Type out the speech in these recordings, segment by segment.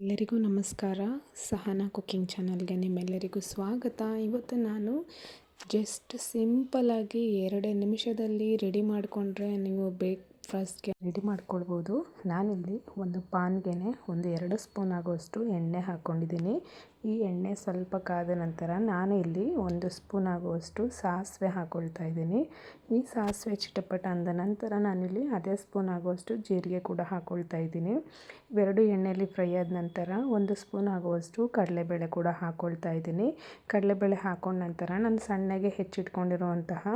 ಎಲ್ಲರಿಗೂ ನಮಸ್ಕಾರ. ಸಹನಾ ಕುಕ್ಕಿಂಗ್ ಚಾನಲ್ಗೆ ನಿಮ್ಮೆಲ್ಲರಿಗೂ ಸ್ವಾಗತ. ಇವತ್ತು ನಾನು ಜಸ್ಟ್ ಸಿಂಪಲಾಗಿ ಎರಡೇ ನಿಮಿಷದಲ್ಲಿ ರೆಡಿ ಮಾಡಿಕೊಂಡ್ರೆ ನೀವು ಬ್ರೇಕ್ಫಾಸ್ಟ್ಗೆ ರೆಡಿ ಮಾಡ್ಕೊಳ್ಬೋದು. ನಾನಿಲ್ಲಿ ಒಂದು ಪಾನ್ಗೆನೆ ಒಂದು ಎರಡು ಸ್ಪೂನ್ ಆಗುವಷ್ಟು ಎಣ್ಣೆ ಹಾಕ್ಕೊಂಡಿದ್ದೀನಿ. ಈ ಎಣ್ಣೆ ಸ್ವಲ್ಪ ಕಾದ ನಂತರ ನಾನು ಇಲ್ಲಿ ಒಂದು ಸ್ಪೂನ್ ಆಗುವಷ್ಟು ಸಾಸಿವೆ ಹಾಕ್ಕೊಳ್ತಾ ಇದ್ದೀನಿ. ಈ ಸಾಸಿವೆ ಚಿಟಪಟ ಅಂದ ನಂತರ ನಾನಿಲ್ಲಿ ಅದೇ ಸ್ಪೂನ್ ಆಗುವಷ್ಟು ಜೀರಿಗೆ ಕೂಡ ಹಾಕ್ಕೊಳ್ತಾ ಇದ್ದೀನಿ. ಇವೆರಡು ಎಣ್ಣೆಯಲ್ಲಿ ಫ್ರೈ ಆದ ನಂತರ ಒಂದು ಸ್ಪೂನ್ ಆಗುವಷ್ಟು ಕಡಲೆಬೇಳೆ ಕೂಡ ಹಾಕ್ಕೊಳ್ತಾ ಇದ್ದೀನಿ. ಕಡಲೆಬೇಳೆ ಹಾಕೊಂಡ ನಂತರ ನಾನು ಸಣ್ಣಗೆ ಹೆಚ್ಚಿಟ್ಕೊಂಡಿರುವಂತಹ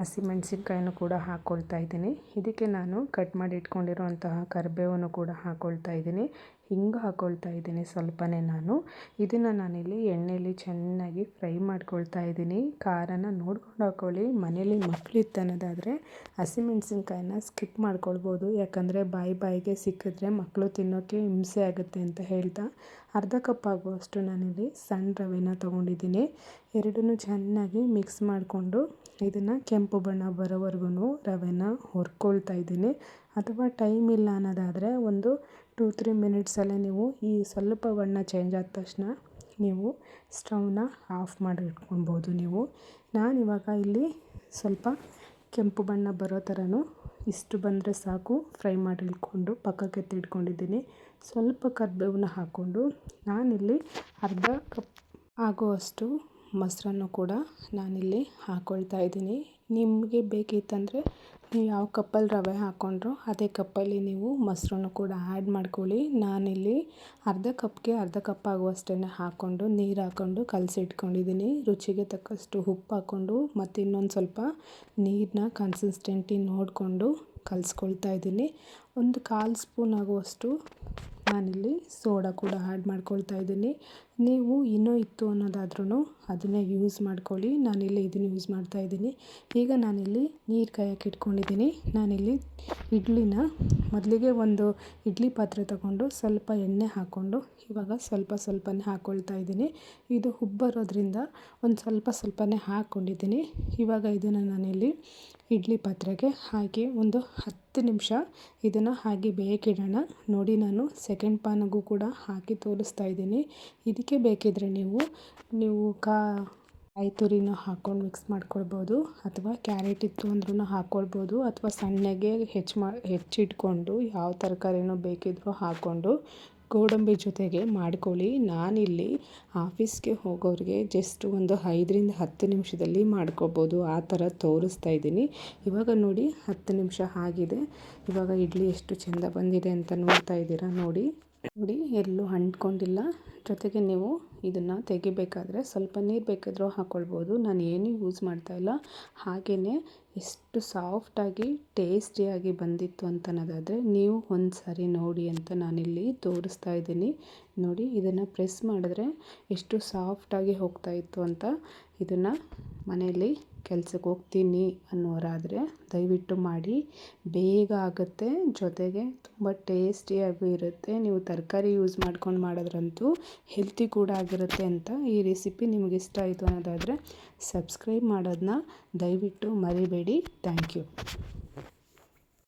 ಹಸಿಮೆಣಸಿನ್ಕಾಯನ್ನು ಕೂಡ ಹಾಕ್ಕೊಳ್ತಾ ಇದ್ದೀನಿ. ಇದಕ್ಕೆ ನಾನು ಕಟ್ ಮಾಡಿ ಇಟ್ಕೊಂಡಿರುವಂತಹ ಕರಿಬೇವನ್ನು ಕೂಡ ಹಾಕ್ಕೊಳ್ತಾ ಇದ್ದೀನಿ. ಹಿಂಗೆ ಹಾಕ್ಕೊಳ್ತಾ ಇದ್ದೀನಿ ಸ್ವಲ್ಪನೇ ನಾನು. ಇದನ್ನು ನಾನಿಲ್ಲಿ ಎಣ್ಣೆಯಲ್ಲಿ ಚೆನ್ನಾಗಿ ಫ್ರೈ ಮಾಡ್ಕೊಳ್ತಾ ಇದ್ದೀನಿ. ಖಾರನ ನೋಡ್ಕೊಂಡು ಹಾಕ್ಕೊಳ್ಳಿ ಮನೇಲಿ ಮಕ್ಕಳು ಅನ್ನೋದಾದರೆ ಹಸಿಮೆಣ್ಸಿನ್ಕಾಯಿನ ಸ್ಕಿಪ್ ಮಾಡ್ಕೊಳ್ಬೋದು. ಯಾಕಂದರೆ ಬಾಯಿ ಬಾಯಿಗೆ ಸಿಕ್ಕಿದ್ರೆ ಮಕ್ಕಳು ತಿನ್ನೋಕ್ಕೆ ಹಿಂಸೆ ಆಗುತ್ತೆ ಅಂತ ಹೇಳ್ತಾ. ಅರ್ಧ ಕಪ್ ಆಗುವಷ್ಟು ನಾನಿಲ್ಲಿ ಸಣ್ಣ ರವೆನ ತೊಗೊಂಡಿದ್ದೀನಿ. ಎರಡನ್ನೂ ಚೆನ್ನಾಗಿ ಮಿಕ್ಸ್ ಮಾಡಿಕೊಂಡು ಇದನ್ನು ಕೆಂಪು ಬಣ್ಣ ಬರೋವರೆಗೂ ರವೆನ ಹುರ್ಕೊಳ್ತಾ ಇದ್ದೀನಿ. ಅಥವಾ ಟೈಮ್ ಇಲ್ಲ ಅನ್ನೋದಾದರೆ ಒಂದು ಟೂ ತ್ರೀ ಮಿನಿಟ್ಸಲ್ಲೇ ನೀವು ಈ ಸ್ವಲ್ಪ ಬಣ್ಣ ಚೇಂಜ್ ಆದ ತಕ್ಷಣ ನೀವು ಸ್ಟವ್ನ ಆಫ್ ಮಾಡಿ ಇಟ್ಕೊಳ್ಬೋದು ನೀವು. ನಾನಿವಾಗ ಇಲ್ಲಿ ಸ್ವಲ್ಪ ಕೆಂಪು ಬಣ್ಣ ಬರೋ ಥರನೂ ಇಷ್ಟು ಬಂದರೆ ಸಾಕು ಫ್ರೈ ಮಾಡಿ ಇಟ್ಕೊಂಡು ಪಕ್ಕಕ್ಕೆ ಎತ್ತಿಟ್ಕೊಂಡಿದ್ದೀನಿ ಸ್ವಲ್ಪ ಕರ್ಬೇವನ್ನ ಹಾಕ್ಕೊಂಡು ನಾನಿಲ್ಲಿ ಅರ್ಧ ಕಪ್ ಆಗುವಷ್ಟು ಮೊಸರನ್ನು ಕೂಡ ನಾನಿಲ್ಲಿ ಹಾಕ್ಕೊಳ್ತಾ ಇದ್ದೀನಿ. ನಿಮಗೆ ಬೇಕಿತ್ತಂದರೆ ನೀವು ಯಾವ ಕಪ್ಪಲ್ಲಿ ರವೆ ಹಾಕ್ಕೊಂಡ್ರೋ ಅದೇ ಕಪ್ಪಲ್ಲಿ ನೀವು ಮೊಸರನ್ನು ಕೂಡ ಆ್ಯಡ್ ಮಾಡ್ಕೊಳ್ಳಿ. ನಾನಿಲ್ಲಿ ಅರ್ಧ ಕಪ್ಗೆ ಅರ್ಧ ಕಪ್ ಆಗುವಷ್ಟೇ ಹಾಕ್ಕೊಂಡು ನೀರು ಹಾಕ್ಕೊಂಡು ಕಲಸಿಟ್ಕೊಂಡಿದ್ದೀನಿ. ರುಚಿಗೆ ತಕ್ಕಷ್ಟು ಉಪ್ಪು ಹಾಕ್ಕೊಂಡು ಮತ್ತು ಇನ್ನೊಂದು ಸ್ವಲ್ಪ ನೀರನ್ನ ಕನ್ಸಿಸ್ಟೆಂಟಿ ನೋಡಿಕೊಂಡು ಕಲಿಸ್ಕೊಳ್ತಾ ಇದ್ದೀನಿ. ಒಂದು ಕಾಲು ಸ್ಪೂನ್ ಆಗುವಷ್ಟು ನಾನಿಲ್ಲಿ ಸೋಡಾ ಕೂಡ ಆ್ಯಡ್ ಮಾಡ್ಕೊಳ್ತಾ ಇದ್ದೀನಿ. ನೀವು ಇನ್ನೂ ಇತ್ತು ಅನ್ನೋದಾದ್ರೂ ಅದನ್ನೇ ಯೂಸ್ ಮಾಡ್ಕೊಳ್ಳಿ. ನಾನಿಲ್ಲಿ ಇದನ್ನು ಯೂಸ್ ಮಾಡ್ತಾ ಇದ್ದೀನಿ. ಈಗ ನಾನಿಲ್ಲಿ ನೀರು ಕಾಯಕ್ಕೆ ಇಟ್ಕೊಂಡಿದ್ದೀನಿ. ನಾನಿಲ್ಲಿ ಇಡ್ಲಿನ ಮೊದಲಿಗೆ ಒಂದು ಇಡ್ಲಿ ಪಾತ್ರೆ ತಗೊಂಡು ಸ್ವಲ್ಪ ಎಣ್ಣೆ ಹಾಕ್ಕೊಂಡು ಇವಾಗ ಸ್ವಲ್ಪ ಸ್ವಲ್ಪನೇ ಹಾಕ್ಕೊಳ್ತಾ ಇದ್ದೀನಿ. ಇದು ಹುಬ್ಬರೋದ್ರಿಂದ ಒಂದು ಸ್ವಲ್ಪ ಸ್ವಲ್ಪನೇ ಹಾಕ್ಕೊಂಡಿದ್ದೀನಿ ಇವಾಗ ಇದನ್ನು ನಾನಿಲ್ಲಿ ಇಡ್ಲಿ ಪಾತ್ರೆಗೆ ಹಾಕಿ ಒಂದು ಹತ್ತು ನಿಮಿಷ ಇದನ್ನು ಹಾಗೆ ಬೇಯಕ್ಕಿಡೋಣ ನೋಡಿ ನಾನು ಸೆಕೆಂಡ್ ಪಾನಿಗೂ ಕೂಡ ಹಾಕಿ ತೋರಿಸ್ತಾ ಇದ್ದೀನಿ. ಇದಕ್ಕೆ ಬೇಕಿದ್ದರೆ ನೀವು ನೀವು ಕಾ ಕಾಯಿ ತುರಿನ ಹಾಕ್ಕೊಂಡು ಮಿಕ್ಸ್ ಮಾಡ್ಕೊಳ್ಬೋದು ಅಥವಾ ಕ್ಯಾರೆಟ್ ಇತ್ತು ಅಂದ್ರೂ ಹಾಕ್ಕೊಳ್ಬೋದು ಅಥವಾ ಸಣ್ಣಗೆ ಹೆಚ್ಚು ಮಾ, ಹೆಚ್ಚಿಟ್ಕೊಂಡು ಯಾವ ತರಕಾರಿನೂ ಬೇಕಿದ್ರೂ ಹಾಕ್ಕೊಂಡು ಗೋಡಂಬಿ ಜೊತೆಗೆ ಮಾಡ್ಕೊಳ್ಳಿ. ನಾನಿಲ್ಲಿ ಆಫೀಸ್ಗೆ ಹೋಗೋರಿಗೆ ಜಸ್ಟ್ ಒಂದು ಐದರಿಂದ ಹತ್ತು ನಿಮಿಷದಲ್ಲಿ ಮಾಡ್ಕೊಬೋದು ಆ ಥರ ತೋರಿಸ್ತಾ ಇದ್ದೀನಿ. ಇವಾಗ ನೋಡಿ, ಹತ್ತು ನಿಮಿಷ ಆಗಿದೆ. ಇವಾಗ ಇಡ್ಲಿ ಎಷ್ಟು ಚೆಂದ ಬಂದಿದೆ ಅಂತ ನೋಡ್ತಾ ಇದ್ದೀರಾ? ನೋಡಿ. ನೋಡಿ, ಎಲ್ಲೂ ಅಂಟ್ಕೊಂಡಿಲ್ಲ. ಜೊತೆಗೆ ನೀವು ಇದನ್ನು ತೆಗಿಬೇಕಾದ್ರೆ ಸ್ವಲ್ಪ ನೀರು ಬೇಕಾದರೂ ಹಾಕ್ಕೊಳ್ಬೋದು ನಾನು ಏನೂ ಯೂಸ್ ಮಾಡ್ತಾ ಇಲ್ಲ. ಹಾಗೆಯೇ ಎಷ್ಟು ಸಾಫ್ಟಾಗಿ ಟೇಸ್ಟಿಯಾಗಿ ಬಂದಿತ್ತು ಅಂತ ಅನ್ನೋದಾದರೆ ನೀವು ಒಂದು ಸಾರಿ ನೋಡಿ ಅಂತ ನಾನಿಲ್ಲಿ ತೋರಿಸ್ತಾ ಇದ್ದೀನಿ. ನೋಡಿ, ಇದನ್ನು ಪ್ರೆಸ್ ಮಾಡಿದ್ರೆ ಎಷ್ಟು ಸಾಫ್ಟಾಗಿ ಹೋಗ್ತಾ ಇತ್ತು ಅಂತ ಇದನ್ನು ಮನೆಯಲ್ಲಿ ಕೆಲ್ಸಕ್ಕೆ ಹೋಗ್ತೀನಿ ಅನ್ನೋರಾದರೆ ದಯವಿಟ್ಟು ಮಾಡಿ. ಬೇಗ ಆಗುತ್ತೆ, ಜೊತೆಗೆ ತುಂಬ ಟೇಸ್ಟಿಯಾಗೂ ಇರುತ್ತೆ. ನೀವು ತರಕಾರಿ ಯೂಸ್ ಮಾಡ್ಕೊಂಡು ಮಾಡೋದ್ರಂತೂ ಹೆಲ್ತಿ ಕೂಡ ಆಗಿರುತ್ತೆ ಅಂತ ಈ ರೆಸಿಪಿ ನಿಮಗೆ ಇಷ್ಟ ಆಯಿತು ಅನ್ನೋದಾದರೆ ಸಬ್ಸ್ಕ್ರೈಬ್ ಮಾಡೋದನ್ನ ದಯವಿಟ್ಟು ಮರಿಬೇಡಿ. Thank you